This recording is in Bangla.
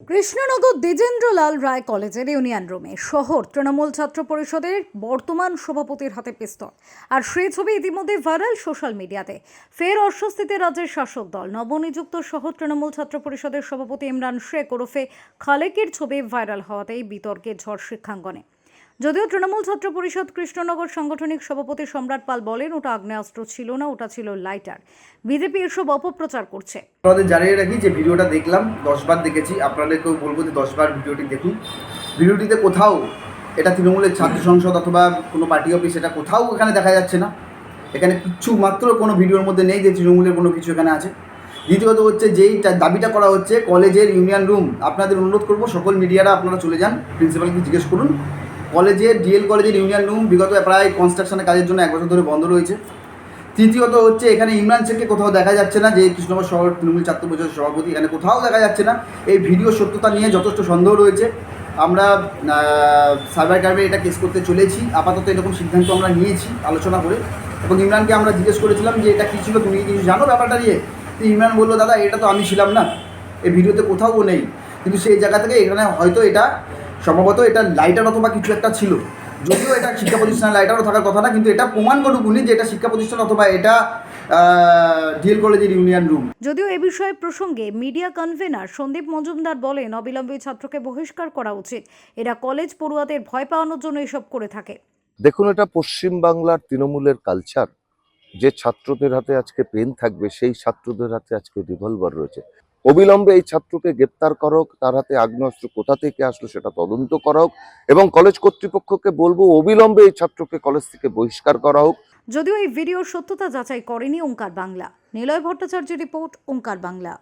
কৃষ্ণনগর দ্বিজেন্দ্রলাল রায় কলেজের ইউনিয়ন রুমে শহর তৃণমূল ছাত্র পরিষদের বর্তমান সভাপতির হাতে পিস্তল। আর সেই ছবি ইতিমধ্যে ভাইরাল সোশ্যাল মিডিয়াতে। ফের অস্বস্তিতে রাজ্যের শাসক দল। নবনিযুক্ত শহর তৃণমূল ছাত্র পরিষদের সভাপতি ইমরান শেখ ওরফে খালেকের ছবি ভাইরাল হওয়াতেই বিতর্কে ঝড় শিক্ষাঙ্গনে। যদিও তৃণমূল ছাত্র পরিষদ কৃষ্ণনগর সাংগঠনিক সভাপতি সম্রাট পাল বলেন, ওটা আগ্নেয়াস্ত্র ছিল না, ওটা ছিল লাইটার। বিজেপি এসব অপপ্রচার করছে। আপনাদের জানিয়ে রাখি যে ভিডিওটা দেখলাম, দশবার দেখেছি। আপনাদেরকেও বলব যে দশবার ভিডিওটি দেখুন। ভিডিওটিতে কোথাও এটা তৃণমূলের ছাত্র সংসদ অথবা কোনো পার্টি অফিস, এটা কোথাও এখানে দেখা যাচ্ছে না। এখানে কিচ্ছু মাত্র কোনো ভিডিওর মধ্যে নেই যে তৃণমূলের কোনো কিছু এখানে আছে। দ্বিতীয়ত হচ্ছে যেই দাবিটা করা হচ্ছে, কলেজের ইউনিয়ন রুম। আপনাদের অনুরোধ করব সকল মিডিয়ারা আপনারা চলে যান। প্রিন্সিপালকে জিজ্ঞেস করুন। কলেজের ডিএল কলেজের ইউনিয়ন রুম, বিগত প্রায় কনস্ট্রাকশনের কাজের জন্য এক বছর ধরে বন্ধ রয়েছে। তৃতীয়ত হচ্ছে, এখানে ইমরান শেখকে কোথাও দেখা যাচ্ছে না, যে কৃষ্ণনগর শহর তৃণমূল ছাত্র পরিষদের সভাপতি, এখানে কোথাও দেখা যাচ্ছে না। এই ভিডিও সত্যতা নিয়ে যথেষ্ট সন্দেহ রয়েছে। আমরা সাইবার ক্রাইমে এটা কেস করতে চলেছি। আপাতত এরকম সিদ্ধান্ত আমরা নিয়েছি, আলোচনা করে। এবং ইমরানকে আমরা জিজ্ঞেস করেছিলাম যে, এটা কী ছিল? তুমি কিছু জানো ব্যাপারটা নিয়ে? তো ইমরান বলল, দাদা, এটা তো আমি ছিলাম না। এই ভিডিওতে কোথাও নেই। কিন্তু সেই জায়গা থেকে এখানে হয়তো এটা সম্ভবত এটা লাইটার অথবা কিছু একটা ছিল। যদিও এটা শিক্ষা প্রতিষ্ঠানে লাইটারও থাকার কথা না কিন্তু এটা প্রমাণ করুক উনি যে এটা শিক্ষা প্রতিষ্ঠান অথবা এটা ডিএল কলেজের ইউনিয়ন রুম যদিও এ বিষয়ে প্রসঙ্গে মিডিয়া কনভেনার সন্দীপ মজুমদার বলেন অবিলম্বে ছাত্রকে বহিষ্কার করা উচিত। এরা কলেজ পড়ুয়াদের ভয় পাওয়ানোর জন্য এসব করে থাকে। দেখুন এটা পশ্চিম বাংলার তৃণমূলের কালচার যে ছাত্রদের হাতে আজকে পেন থাকবে সেই ছাত্রদের হাতে আজকে রিভলভার রয়েছে। অবিলম্বে এই ছাত্রকে গ্রেপ্তার করক, তার হাতে আগ্নেয়াস্ত্র কোথা থেকে আসলো সেটা তদন্ত করা হোক এবং কলেজ কর্তৃপক্ষকে বলব অবিলম্বে এই ছাত্রকে কলেজ থেকে বহিষ্কার করা হোক। যদিও এই ভিডিওর সত্যতা যাচাই করেনি ওঙ্কার বাংলা। নিলয় ভট্টাচার্য রিপোর্ট ওঙ্কার বাংলা।